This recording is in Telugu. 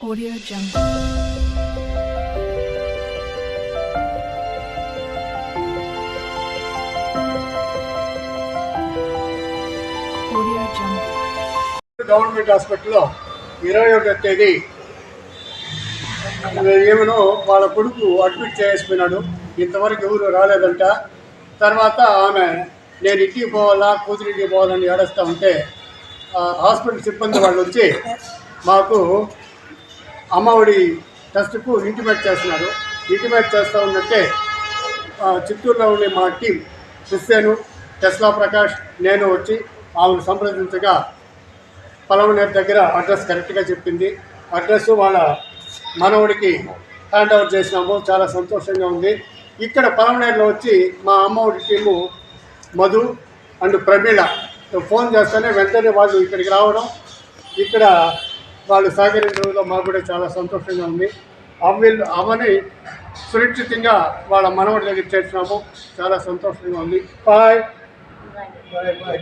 Audio Jungle. Audio Jungle. Government హాస్పిటల్లో ఇరవై ఒకటో తేదీ ఏమనో వాళ్ళ కొడుకు అడ్మిట్ చేసిపోయినాడు ఇంతవరకు ఎవరు రాలేదంట తర్వాత ఆమె నేను ఇంటికి పోవాలా కూతురింటికి పోవాలని ఏడుస్తూ ఉంటే ఆ హాస్పిటల్ సిబ్బంది వాళ్ళు వచ్చి మాకు అమ్మఒడి టెస్ట్కు ఇంటిమేట్ చేస్తున్నారు. ఇంటిమేట్ చేస్తూ ఉన్నట్టే చిత్తూరులో ఉండే మా టీం హుస్సేను టెస్లా ప్రకాష్ నేను వచ్చి ఆమెను సంప్రదించగా పలవనేరు దగ్గర అడ్రస్ కరెక్ట్గా చెప్పింది. అడ్రస్ వాళ్ళ మనవుడికి హ్యాండ్ ఓవర్ చేసినాము. చాలా సంతోషంగా ఉంది. ఇక్కడ పలవనేరులో వచ్చి మా Ammavodi team Madhu and Pramila phone చేస్తేనే వెంటనే వాళ్ళు ఇక్కడికి రావడం. ఇక్కడ వాళ్ళు సహకరించడంలో మాకు కూడా చాలా సంతోషంగా ఉంది. అమ్మలు అమ్మని సురక్షితంగా వాళ్ళ మనవడి దగ్గర చేర్చినాము. చాలా సంతోషంగా ఉంది. Bye bye bye